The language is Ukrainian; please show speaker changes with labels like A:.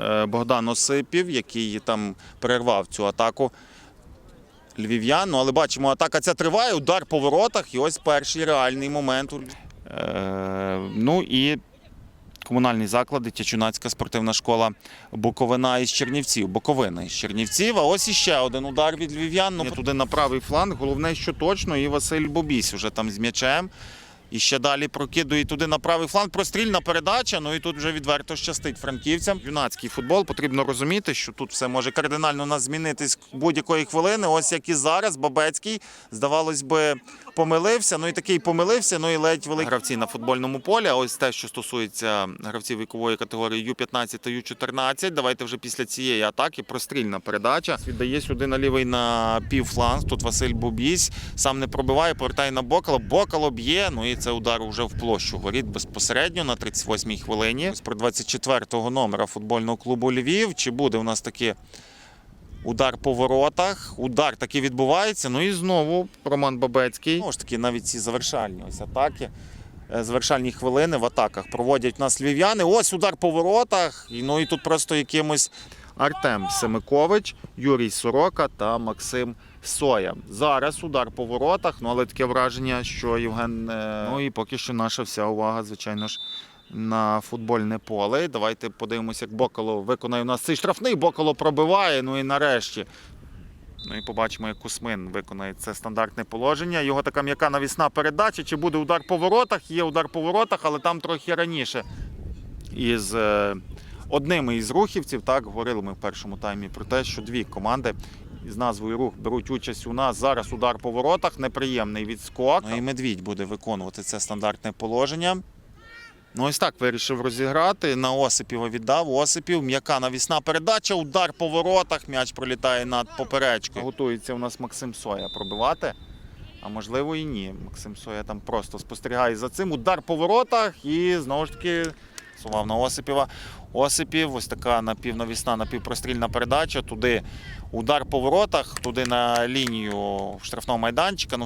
A: е, Богдан Осипів, який там перервав цю атаку львів'ян. Ну, але бачимо, атака ця триває, удар по воротах, і ось перший реальний момент. Е, ну і комунальні заклади, Тячунацька спортивна школа Буковина із Чернівців. Буковина із Чернівців. А ось іще один удар від львів'ян. Ну, туди на правий фланг. Головне, що точно, і Василь Бобісь уже там з м'ячем. І ще далі прокидує туди на правий фланг. Прострільна передача. Ну і тут вже відверто щастить франківцям. Юнацький футбол потрібно розуміти, що тут все може кардинально нас змінитись будь-якої хвилини. Ось як і зараз. Бабецький, здавалось би, помилився. Ну і такий помилився. Ну і ледь великі гравці на футбольному полі. А ось те, що стосується гравців вікової категорії Ю-15 та Ю-14. Давайте вже після цієї атаки прострільна передача. Віддає сюди на лівий на півфланг. Тут Василь Бобісь сам не пробиває, повертає на Бокало. Бокало б'є. Ну і це удар вже в площу воріт безпосередньо на 38-й хвилині. Ось про 24-го номера футбольного клубу Львів. Чи буде у нас таки удар по воротах? Удар таки відбувається. Ну і знову Роман Бабецький. Знову ж таки, навіть ці завершальні ось атаки. е, Завершальні хвилини в атаках проводять у нас львів'яни. Ось удар по воротах. Ну і тут просто якимось Артем Семикович, Юрій Сорока та Максим Соя. Зараз удар по воротах, ну але таке враження, що Євген. е, Ну і поки що наша вся увага, звичайно ж, на футбольне поле. Давайте подивимося, як Бокало виконає у нас цей штрафний. Бокало пробиває. Ну і нарешті. Ну і побачимо, як Кусмин виконає це стандартне положення. Його така м'яка навісна передача. Чи буде удар по воротах? Є удар по воротах, але там трохи раніше. Із е, одним із рухівців, так, говорили ми в першому таймі про те, що дві команди із назвою рух беруть участь у нас. Зараз удар по воротах, неприємний відскок. Ну і медвідь буде виконувати це стандартне положення. Ну, ось так вирішив розіграти. На Осипіва віддав. Осипів, м'яка навісна передача, удар по воротах. М'яч пролітає над поперечкою. Готується у нас Максим Соя пробивати. А можливо і ні. Максим Соя там просто спостерігає за цим. Удар по воротах і знову ж таки сував на Осипіва. Осипів, ось така напівнавісна, напівпрострільна передача. Туди удар по воротах, туди на лінію штрафного майданчика. Ну,